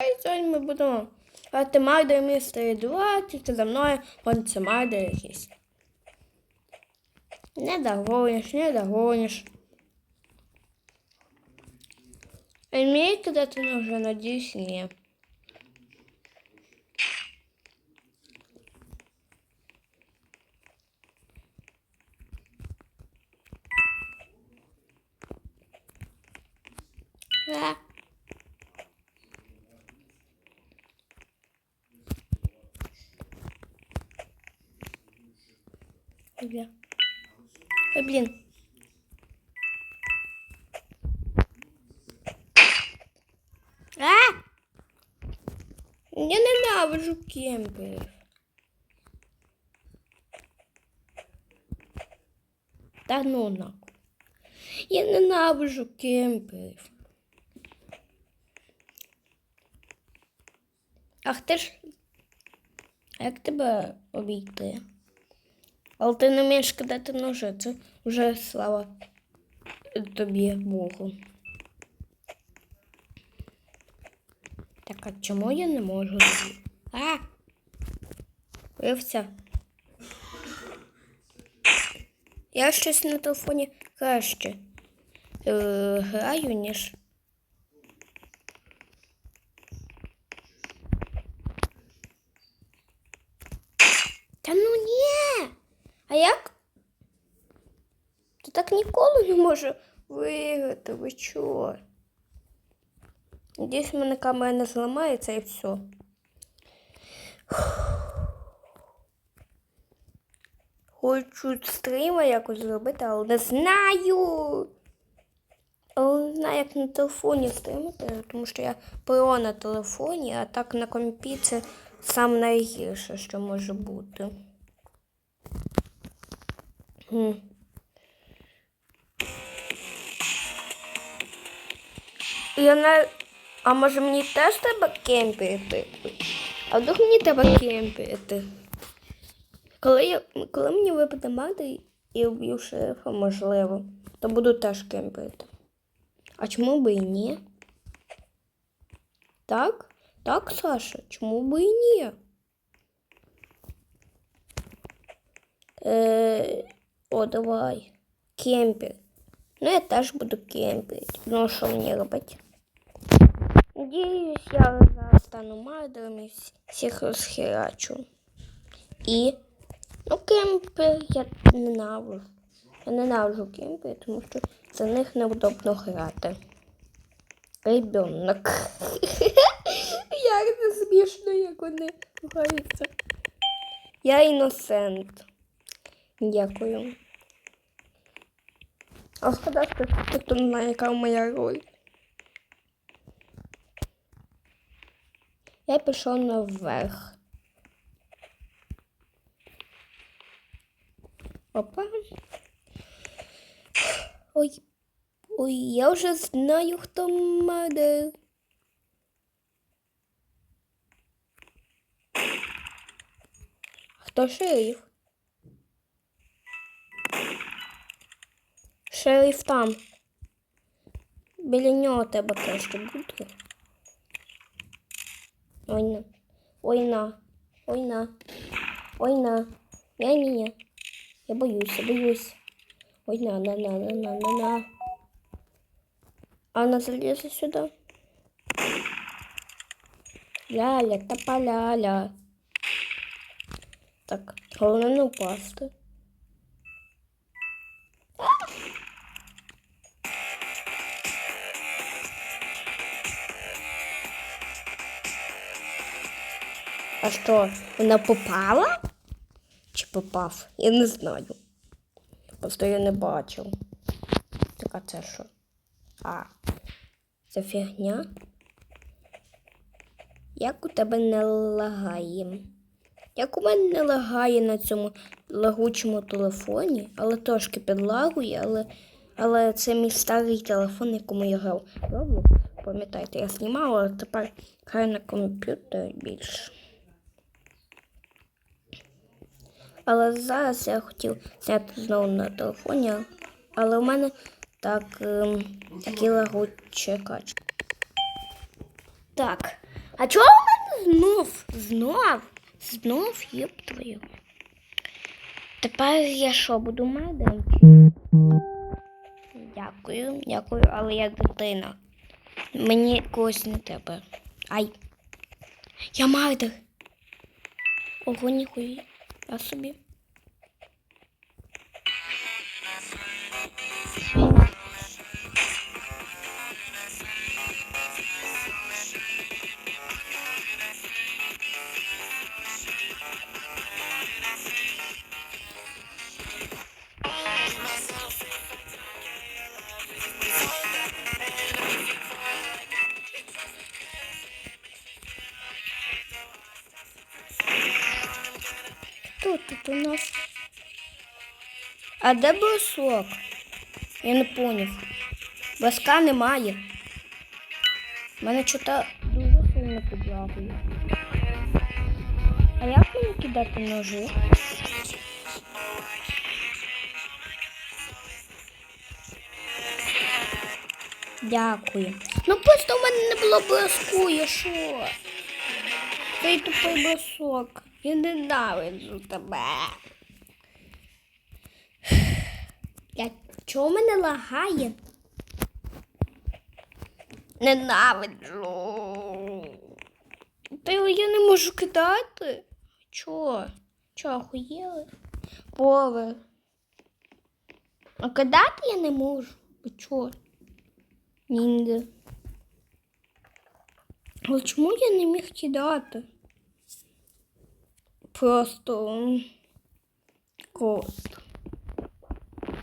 І сьогодні ми будемо грати Мардер Містері 2, тільки за мною це Мардер якийсь. Не догониш, не догониш. Вміє кидати ножи, надіюсь, ні. А. бля. Ой, блін. А! Я ненавижу кемперів. Та ну нахуй. Я ненавижу кемперів. Ах ти ж. Як тебе обійти? Але ти не вмієш кидати ножи, це вже слава тобі Богу. Так, а чому я не можу? А! Вився. Я щось на телефоні краще е, граю, ніж. Та ну ні! А як? Ти так ніколи не може виграти, ви чого? Надіюсь, в мене камера не зламається і все. Хочу стріма якось зробити, але не знаю. Але не знаю, як на телефоні стримати, тому що я про на телефоні, а так на компі це найгірше, що може бути. Я не... А може мені теж треба кемпити? А вдруг мені треба кемпити? Коли, я... Коли мені випаде мати і вб'ю шерифа, можливо, то буду теж кемпити. А чому би і ні? Так? Так, Саша, чому би і ні? Е... О, давай. Кемпер. Ну, я теж буду кемпити. Ну, що мені робити? Надіюсь, я стану мардером і вс- всіх розхерачу. І. Ну, кемпер я ненавижу. Я ненавижу кемпер, тому що за них неудобно грати. Ребенок. Як це смішно, як вони граються. Я іносент. Дякую. А що хто не знає, яка моя роль. Я пішов наверх. Опа. Ой. Ой, я вже знаю, хто мадер. Хто шериф? Шериф там. Біля нього тебе краще бути. Ой на. Ой на. Ой на. Ой на. Я ні, ні. Я боюсь, я боюсь. Ой на, на, на, на, на, на, на. А она залезла сюда. Ляля, топаляля. Так, головне не упасти. А що, вона попала? Чи попав? Я не знаю. Просто я не бачив. Так, а це що? А, це фігня? Як у тебе не лагає? Як у мене не лагає на цьому лагучому телефоні, але трошки підлагує, але, але це мій старий телефон, якому я грав. Roblox. Пам'ятаєте, я знімала, а тепер граю на комп'ютері більше. Але зараз я хотів зняти знову на телефоні, але у мене так, ем, такі лагучі качки. Так, А чого у мене знов? Знов? Знов їб твою. Тепер я що, буду медом? Дякую, дякую, але я дитина. Мені когось не треба. Ай. Я мардер. Ого, ніхуя. Собі. А де брусок? Я не поняв. Броска немає. Мене чого дуже сильно підлагує. А як мені кидати ножи? Дякую. Ну просто в мене не було броску, я що? Цей тупий бросок. Я ненавиджу тебе. Я... Чого в мене лагає? Ненавиджу. Та я не можу кидати. Чого? Чого, охуєли? Повер. А кидати я не можу. Ви чого? Ніндзя. Але чому я не міг кидати? Просто м,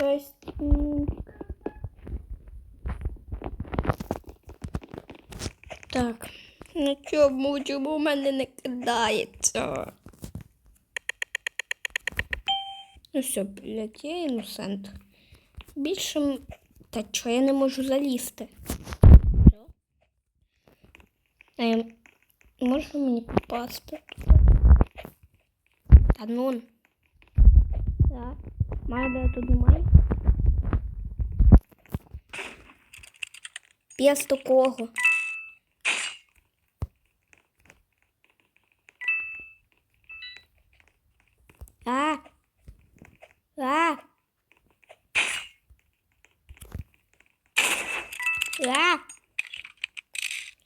Кастинг. Так. Ну чому, чому в мене не кидається? Ну все, блядь, я іносент. Більше. Та чого я не можу залізти? Ем, можна мені попасти? Та ну. Так. Має тут немає. Без такого. А. А. А.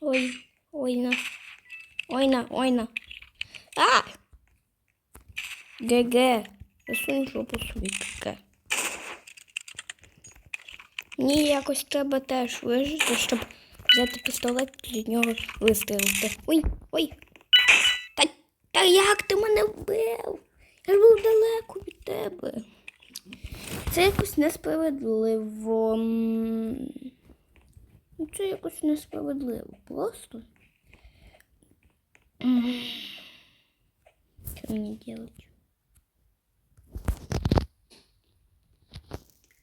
Ой, ой на. Ой на, ой на. А. ГГ. Засунь жопу собі таке. Мені якось треба теж вижити, щоб взяти пістолет і від нього вистрілити. Ой, ой. Та, та як ти мене вбив? Я ж був далеко від тебе. Це якось несправедливо. Ну, Це якось несправедливо. Просто. Що мені делать?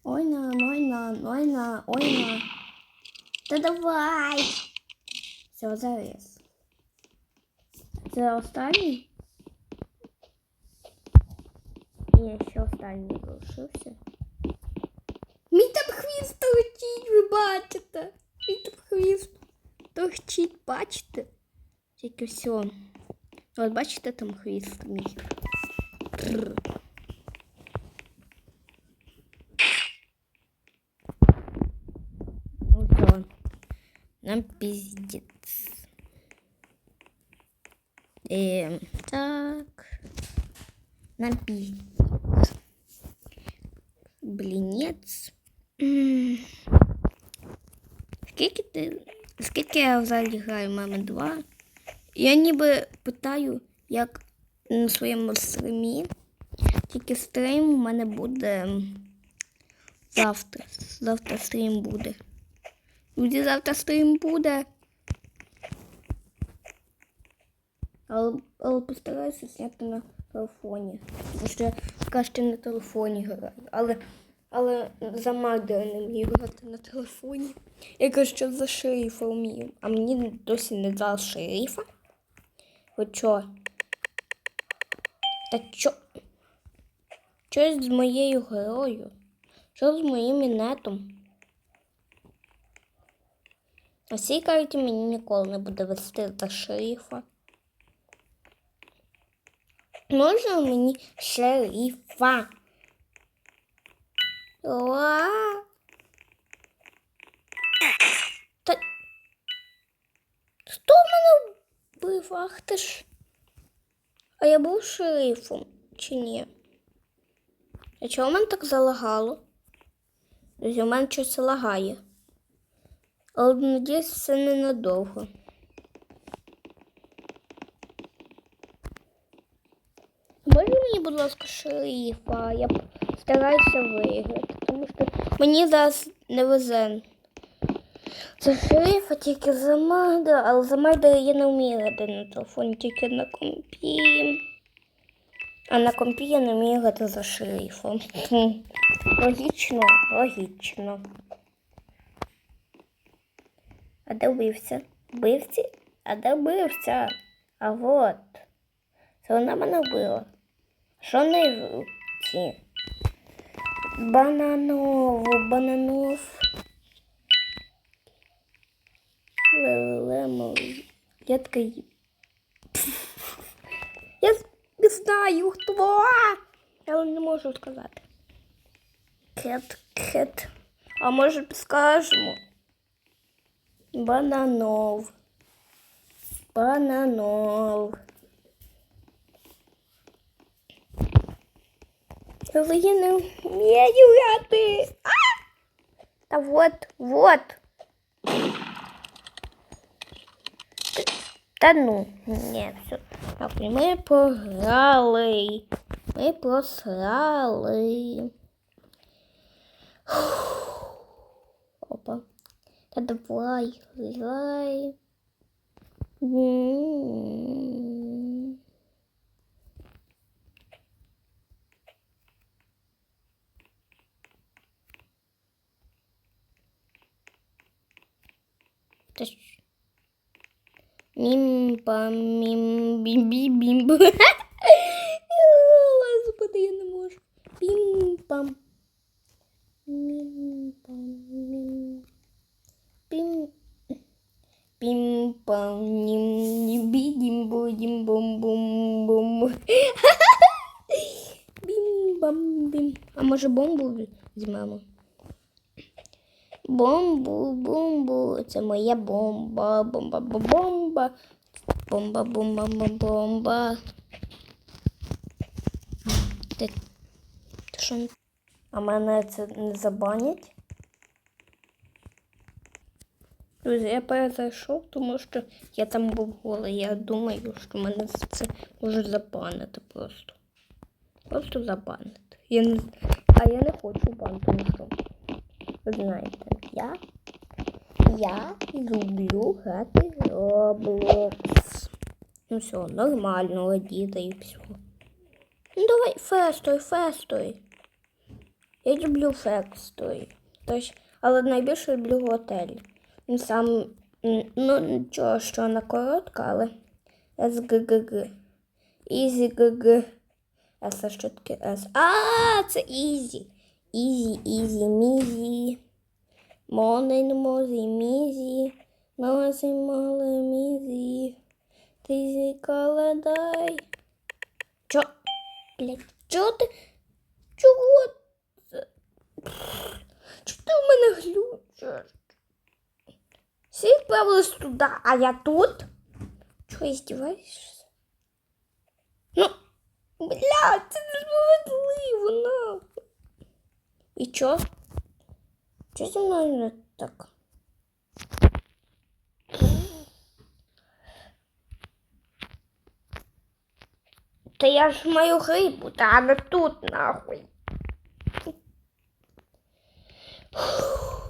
Ой на, ой на, ой на, ой на. Та давай. Все, завис. Це останній? Ні, ще останній залишився. Мій там хвіст торчить, ви бачите. Мій там хвіст торчить, бачите? Тільки все. От бачите там хвіст мій. Тррр. Ну всё. Нам пиздец. Эм, так. Нам пиздец. Блінець. Скільки ти. Скільки я взагалі граю мами 2? Я ніби питаю, як на своєму стримі. Тільки стрім у мене буде завтра. Завтра стрім буде. Люди, завтра стрім буде. Але, але постараюся зняти на телефоні. Тому що я поки на телефоні граю. Але, але за Магдера не вмію грати на телефоні. Я кажу, що за шерифа вмію. А мені досі не дали шерифа. Що? Та що? Щось з моєю герою? Що з моїм інетом? На цій карті мені ніколи не буде вести до шерифа. Можна мені шерифа? Ла. Та... Хто мене вбив? Ах ти ж. А я був шерифом чи ні? А чого мене так залагало? У мене щось лагає. Але надіюсь, це ненадовго. Може мені, будь ласка, шерифа? Я стараюся виграти, тому що мені зараз не везе. Це шерифа тільки за Магда, але за Магда я не вмію грати на телефоні, тільки на компі. А на компі я не вмію грати за шерифом. Логічно, логічно. А де вбивця? Вбивці? А де вбивця? А вот. Це вона мене вбила. Що не ці? Бананов, бананов. Лемон. Я такий. Я не знаю, хто. Я не можу сказати. Кет, кет. А може скажемо? Бананов. Бананов. Але я не вмію грати. Та вот, вот. Та ну, ні, все. Так, ми програли. Ми просрали. Опа. Та давай, грай. М. Та ж- Мім-пам, мім-бім-бім-бім. Господи, я не можу. Пім-пам. Мім-пам, мім. Пім. Пім-пам, нім, нім, бідім, будім, бум-бум-бум. Бім-бам-бім. А може бомбу візьмемо? Бомбу, бомбу, це моя бомба, бомба, бомба, бомба, бомба, бомба, бомба, бомба. Ти, ти що? не- А мене це не забанять? Друзі, я перезайшов, тому що я там був голий. Я думаю, що мене це можуть забанити просто. Просто забанити. Я не... А я не хочу бан, тому що ви знаєте, я, я люблю грати Roblox. Ну все, нормально, діда і все. Ну давай фестуй, фестуй. Я люблю фестуй. Тож, але найбільше люблю готель. Він сам, ну нічого, що вона коротка, але СГГГ. Ізі ГГ. С що таке С. А, це Ізі. Ізі, ізі, мізі. Монен мозі, мізі. Мозі, моле, мізі. Тизі, каладай. Чо? Блять, чого ти? Чого? Чого ти в мене глючиш? Всі відправились туди, а я тут? Чого здіваєшся? Ну, бля, це несправедливо, нахуй. І чо? Чо зі мною не так? Та я ж маю грибу, та а не тут нахуй. Фух,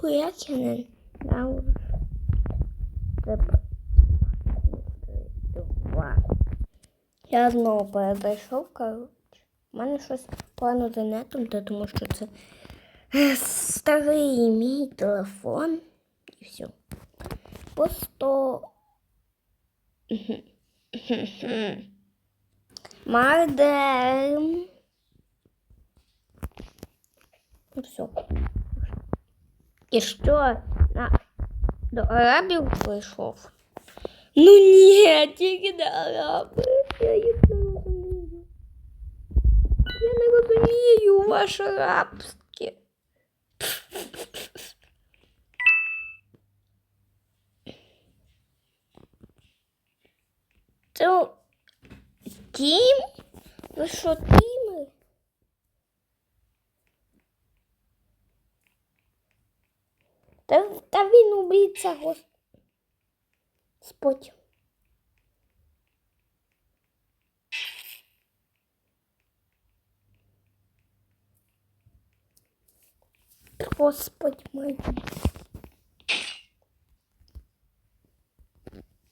Як я не знаю. Я знову перезайшов, коротше. У мене щось погано з інетом, та тому що це е, старий мій телефон. І все. Просто. Мардем. Ну все. І що? На. До арабів прийшов. Ну ні, тільки до араби. Я їх не розумію. Я не розумію ваше арабське. Це тім? Ви що, тіми? Та, та він убийця Господь. Господь мой.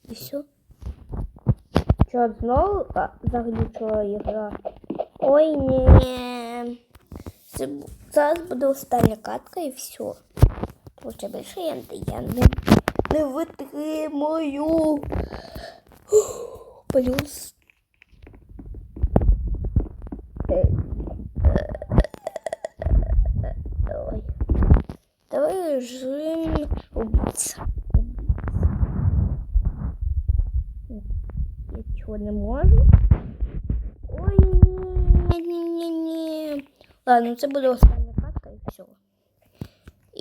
І все. Що, знову а, заглючила ігра? Ой, ні. Це б- Зараз буде остання катка і все. Хоча більше я, я не, не витримаю. Плюс. Давай. Давай режим убийца. Я чего не можу? Ой, ні. Ладно, це буде все.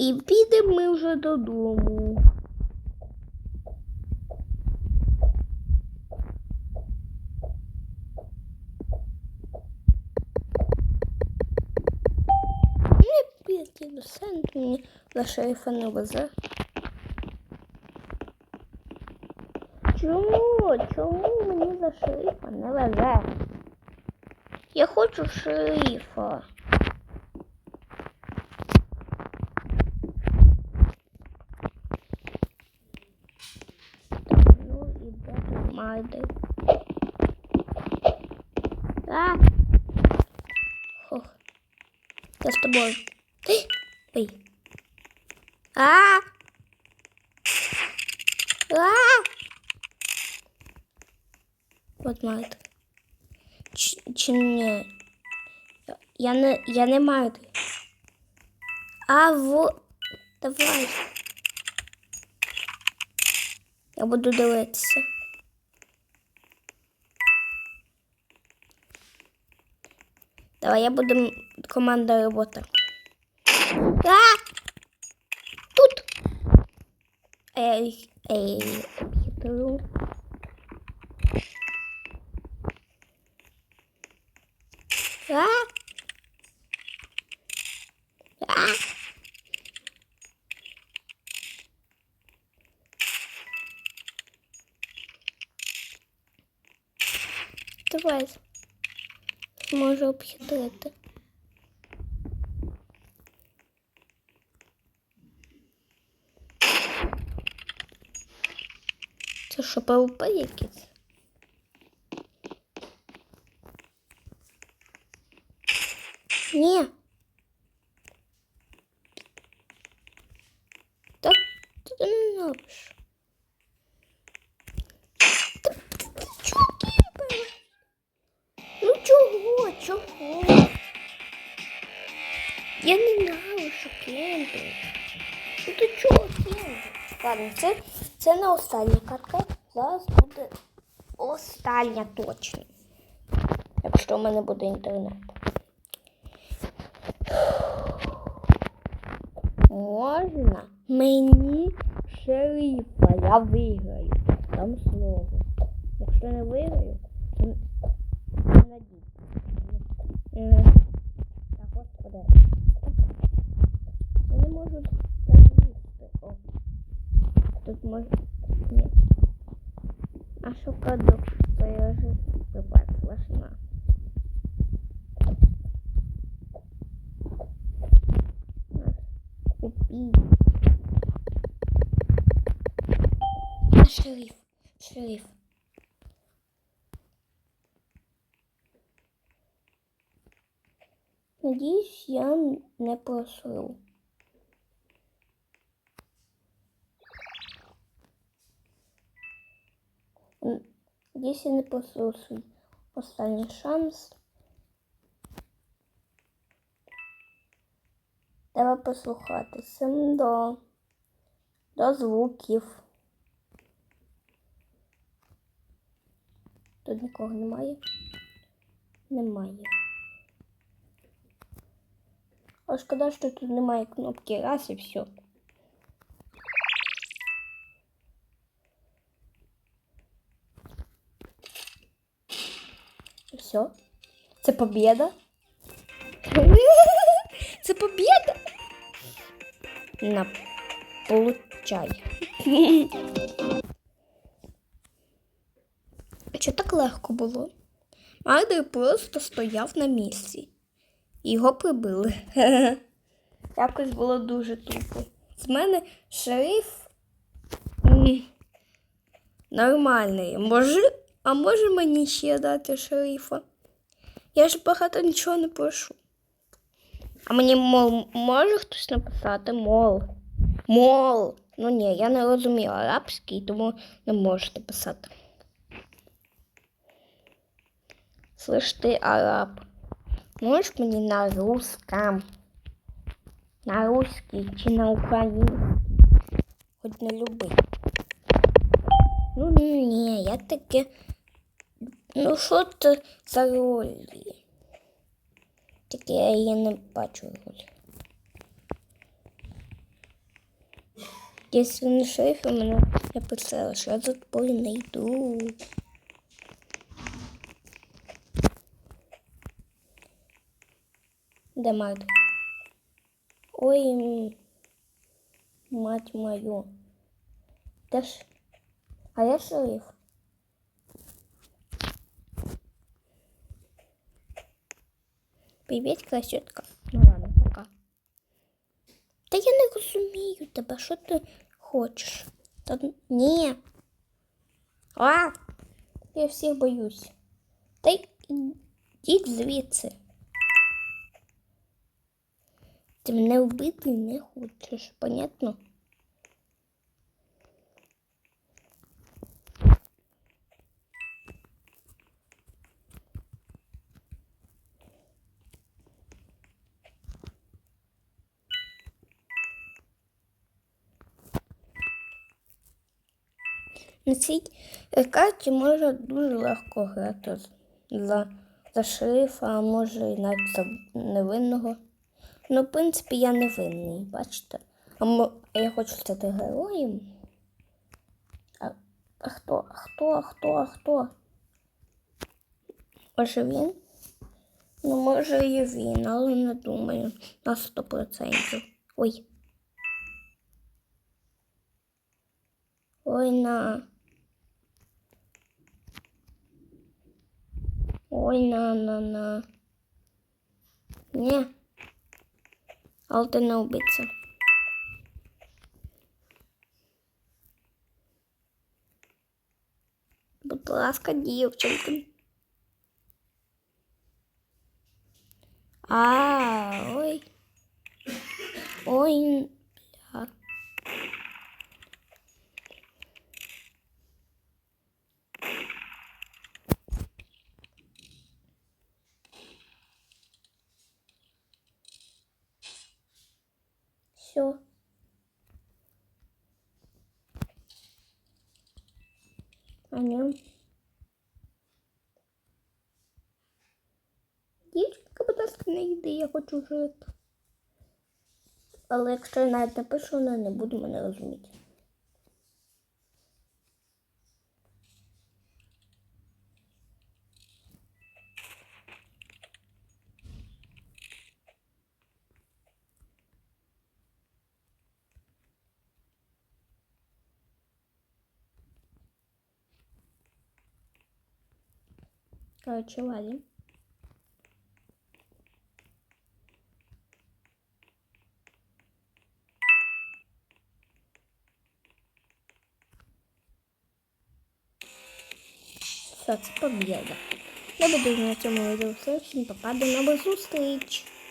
І підемо ми вже додому. До центру, мені за шерифа не везе. Чому? Чому мені за шерифа не везе? Я хочу шерифа. Так, ну і де тут? А! Хох. Я з тобою. Ой. А! А! От майд. Чи, чи? Я- не, я не маю. А во. Давай. Я буду дивитися. Давай, я буду команда робота. А! Тут. Ей, ей, об'єднаю. А! А! Давай. Обхитрити. Це що, ПВП якийсь? Ні. Так ти не робиш. Я не знаю, що кемпінг. Ну ти чого кемпінг? Ладно, це, це не остання катка. Зараз буде остання точно. Якщо в мене буде інтернет. Можна мені шерифа, я виграю. Там слово. Якщо не виграю, то не надійся. Можу залізти. О. Тут може. Ні. А що я вже тепер слышна. Купи. А шериф, шериф. Надіюсь, я не просру. Я не просру свій останній шанс. Треба послухатися. До, до звуків. Тут нікого немає. Немає. А шкода, що тут немає кнопки раз і все. І все. Це побєда. Це побєда. На получай. Що так легко було? Мардер просто стояв на місці. Його прибили. Якось було дуже тупо. З мене шериф нормальний. Може, а може мені ще дати шерифа? Я ж багато нічого не прошу. А мені мол, може хтось написати мол. Мол. Ну ні, я не розумію арабський, тому не можете писати. Слышь ты, араб, можешь мне на русском? На русский чи на український? Хоч на любий. Ну ні, я таке. Ну що це за ролі? Таке я її не бачу ролі. Якщо не шериф, у мене написала, що я за тобою не йду. Де Марта? Ой, м, мать мою. Де ж? А я шериф. Привіт, красотка. Ну ладно, пока. Та я не розумію тебе, що ти хочеш? Та ні. А! Я всіх боюсь. Та й ідіть звідси. Ти мене вбити не хочеш, понятно? На цій е, карті можна дуже легко грати за, за шерифа, а може і навіть за невинного. Ну, в принципі, я невинний, бачите? А, мо- я хочу стати героєм. А, а хто? А хто? А хто? А хто? Може він? Ну, може і він, але не думаю. На 100%. Ой. Ой, на. Ой, на, на, на. Ні. Але ти не вбивця. Будь ласка, дівчинка. А, ой. Ой, Все. А нем. Дівчинка, будь ласка, не йди, я хочу жити. Але якщо я навіть напишу, вона не буде мене розуміти. Короче. Все, це побіда. Я буду на цьому відео все. Всім пока, до нових зустріч!